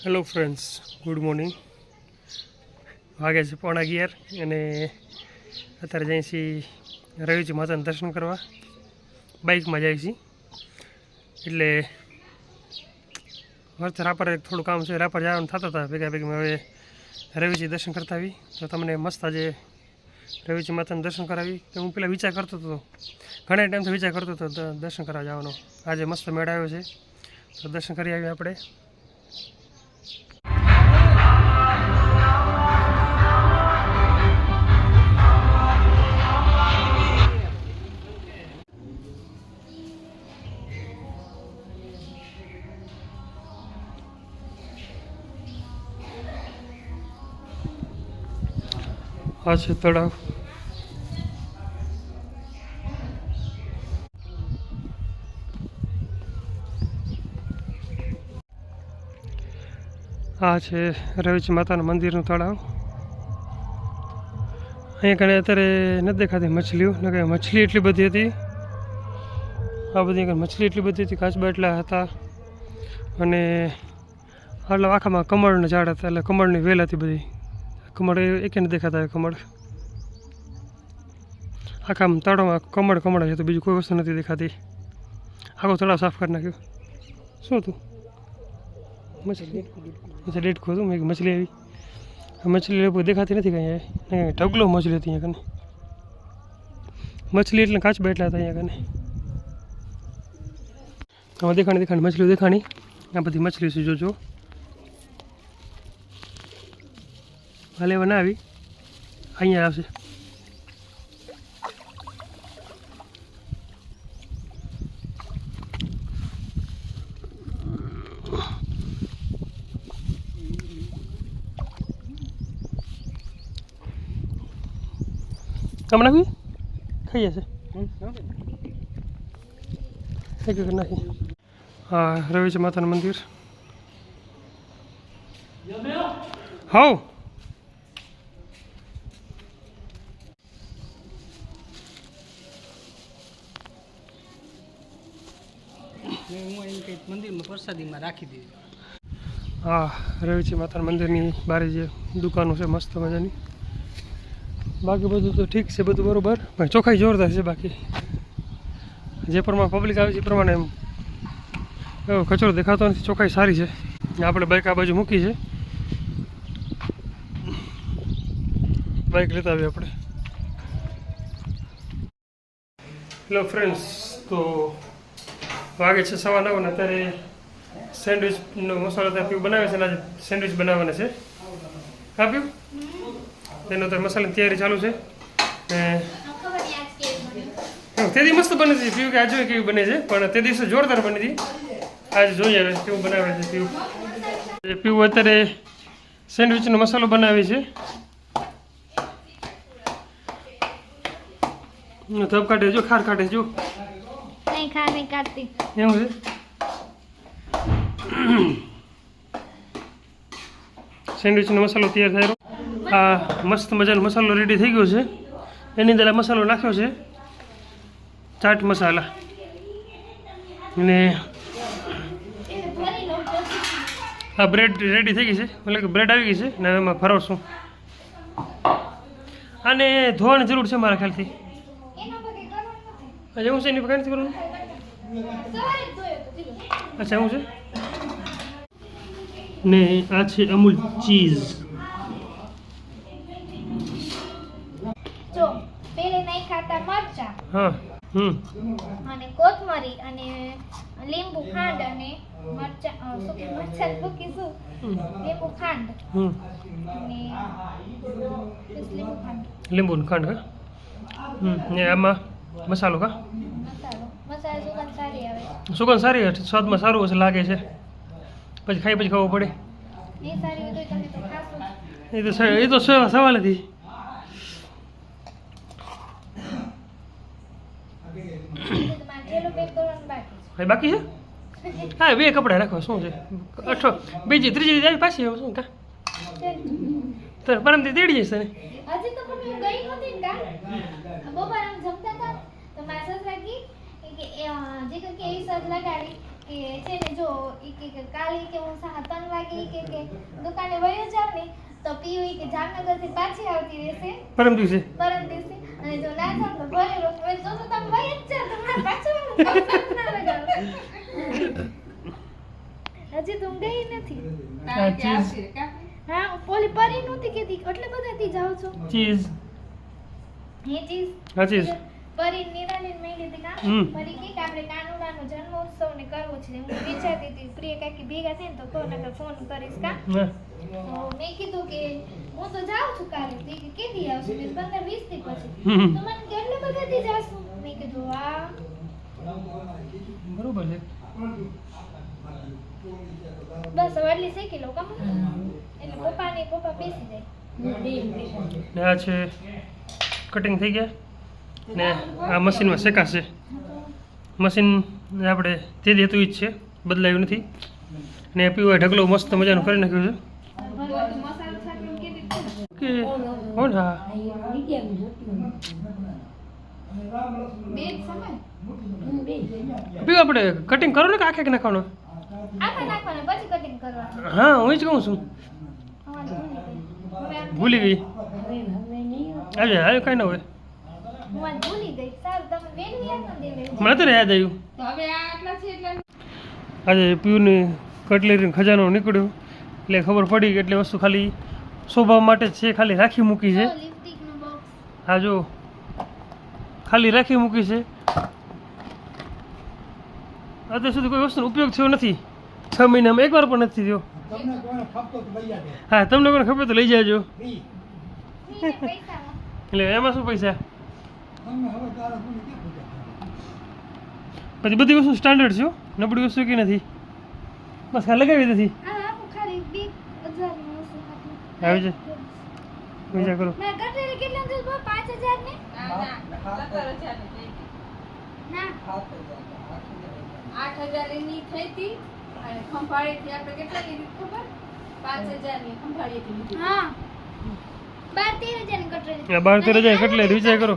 Hello friends good morning વાગે છે પોણા અગિયાર અને અત્યારે જઈએ છીએ રવિજી માતાના દર્શન કરવા, બાઇકમાં જાય છીએ એટલે વર્ષ રાપર થોડું કામ છે, રાપર જવાનું થતા હતા ભેગા ભેગી હવે રવિજી દર્શન કરતા આવી. તો તમને મસ્ત આજે રવિજી માતાનું દર્શન કરાવી. તો હું પેલા વિચાર કરતો હતો, ઘણા ટાઈમથી વિચાર કરતો હતો દર્શન કરવા જવાનો. આજે મસ્ત મેળ આવ્યો છે. તો દર્શન કરી આવીએ આપણે. આ છે તળાવ. આ છે રવિચ માતાના મંદિરનું તળાવ. અહીંયા કણે અત્યારે નથી દેખાતી મછલીઓ, ને કે મછલી એટલી બધી હતી. આ બધી મછલી એટલી બધી હતી કાચબા એટલા હતા. અને આટલા આખામાં કમળના ઝાડ હતા, એટલે કમળની વેલ હતી બધી. કમળ એકે નથી દેખાતા હોય કમળ. આખા આમ તળાવમાં કમળ કમળ છે તો બીજું કોઈ વસ્તુ નથી દેખાતી. આખો તળાવ સાફ કરી નાખ્યો. શું હતું? મછલી. અચ્છા ડેટકો હતું મેં મછલી આવી. મછલી લોકો દેખાતી નથી કંઈ અહીંયા? ઢગલો મછલી હતી અહીંયા કને. મછલી એટલે કાચ બેઠલા હતા અહીંયા કને. આમાં દેખાણી દેખાણી. મછલીઓ દેખાણી. આ બધી મછલી છે જોજો હાલે બનાવી. અહીંયા આવશે. તમે નાખી ખાઈ જશે. એક નાખી હા રવિ છે માતાનું મંદિર. હું એમ મંદિરમાં પ્રસાદીમાં રાખી દીધી હા રવિચી માતા મંદિરની બારે જે દુકાનો છે મસ્ત મજાની. બાકી બધું તો ઠીક છે બધું બરોબર, પણ ચોખ્ખાઈ જોરદાર છે બાકી. જે પ્રમાણે પબ્લિક આવે છે એ પ્રમાણે એમ. એવો કચરો દેખાતો નથી, ચોખ્ખાઈ સારી છે. આપણે બાઇક આ બાજુ મૂકી છે. બાઇક લેતા આવીએ આપણે. હેલો ફ્રેન્ડ્સ તો વાગે છે સવા નવ ને અત્યારે સેન્ડવિચનો મસાલો ત્યાં પીવું બનાવે છે અને આજે સેન્ડવિચ બનાવવાના છે. આપ્યું? એનો તો મસાલાની તૈયારી ચાલુ છે. તે દી મસ્ત બની છે પીવું કે આજે કેવી બને છે, પણ તે દિવસે જોરદાર બની હતી. આજે જોઈએ હવે કેવું બનાવે છે પીવું પીવું અત્યારે સેન્ડવિચનો મસાલો બનાવે છે. ધબ કાઢે જો ખાર કાઢે જો. નહીં ખા નહીં કાઢતી. એવું છે? સેન્ડવિચનો મસાલો તૈયાર થયેલો. આ મસ્ત મજાનો મસાલો રેડી થઈ ગયો છે. એની અંદર મસાલો નાખ્યો છે. ચાટ મસાલા. અને આ બ્રેડ રેડી થઈ ગઈ છે. એટલે કે બ્રેડ આવી ગઈ છે ને એમાં ફરવશું. અને ધોવાની જરૂર છે મારા ખ્યાલથી. આજે છે એની કાંઈ નથી કરવાનું? અચ્છા એવું છે? ને આ છે અમૂલ ચીઝ. જો પેલે નહીં ખાતા મરચા. હા હમ. અને કોથમરી અને લીંબુ ખાંડ અને મરચા અ, શું મરચા ભૂકી શું લીંબુ ખાંડ. હમ. લીંબુ ખાંડ. લીંબુનું ખાંડ હા? હમ ને આમાં મસાલો કા? સુગંધ સારી આવે. સુગંધ સારી છે સ્વાદમાં સારું હશે લાગે છે. પછી ખાઈ પછી ખાવું પડે. એ તો એ તો સવાલ હતી બાકી છે. હા બે કપડાં રાખવા શું છે? અઠો બીજી ત્રીજી જાય પાછી આવું શું કા? તો તો પરમથી તેડી જશે ને? હજી તો પણ હું ગઈ નહોતી કા બપોર આમ જમતા હતા તો મારા સસરા કી કે જે કંઈક એવી સજ લગાડી કે છે ને જો કે કે કાલે કે હું સાડા ત્રણ વાગે કે કે દુકાને વયો જાવ ને તો પીયુ કે જામનગરથી પાછી આવતી રહેશે. પરમ દિવસે? પરમ દિવસે. અને જો ના જાવ તો ભલે રોક મેં તો તમે વહી જ જાવ તમારે પાછું ના લગાવો. હજી તો હું ગઈ નથી. હા પોલી પરી નહોતી કીધી એટલે બધાથી જાઉં છું. ચીઝ હે ચીઝ હા ચીઝ પરી નિરાલીન મેં કીધી કા હમ. પરી કે કે આપણે કાનુડાનો જન્મોત્સવ ને કરવો છે. હું વિચારતી હતી પ્રિય કાકી ભેગા થઈને તો કહો નકર ફોન કરીશ કા. તો મેં કીધું કે હું તો જાઉં છું કાલે. તે કે કેદી આવશે? મેં કીધું, પંદર વીસથી પછી. તો મને કેટલે બધાથી જાશું. મેં કીધું આ બરોબર છે. બસ વાડલી શીખી લો કમ એટલે પપ્પા ને પપ્પા બેસી જાય. ને આ છે. કટિંગ થઈ ગયા? ને આ મશીનમાં શેકાશે. મશીન આપણે તે જ હતું જ છે, બદલાયું નથી. ને પીવાય ઢગલો મસ્ત મજાનું કરી નાખ્યું છે. કોણ હા પીવું આપણે કટિંગ કરો ને કે આખે નાખવાનું? હા, હું જ કહું છું. ભૂલી ગઈ. આજે હવે કાંઈ ના હોય. હું આજ ભૂલી ગઈ. સારું તમે વેલું યાદ ન મને અત્યારે યાદ આવ્યું તો હવે આ આટલા છે એટલે આજે પીયુની કટલેરીનો ખજાનો નીકળ્યો. એટલે ખબર પડી કે એટલી વસ્તુ ખાલી શોભા માટે જ છે ખાલી રાખી મૂકી છે. હા જો. ખાલી રાખી મૂકી છે. અત્યાર સુધી કોઈ વસ્તુનો ઉપયોગ થયો નથી. છ મહિનામાં એકવાર પણ નથી થયો. તમને કોઈને ખપતો તો લઈ જાજે હા તમને કોઈને ખબર તો લઈ જાજો. એટલે એમાં શું પૈસા તમને હવે તારા કોઈને ક્યાં પૂછે બધી વસ્તુ સ્ટાન્ડર્ડ છે હો. નબળી વસ્તુ કે નથી? બસ ખાલી લગાવી નથી. આવી છે? વિચાર કરો. હજાર. ને. થઈ હતી. આપણે કેટલા લીધી ખબર? પાંચ લીધી. હા. બાર તેર હજારની કટલેરી બાર તેર હજારની વિચાર કરો.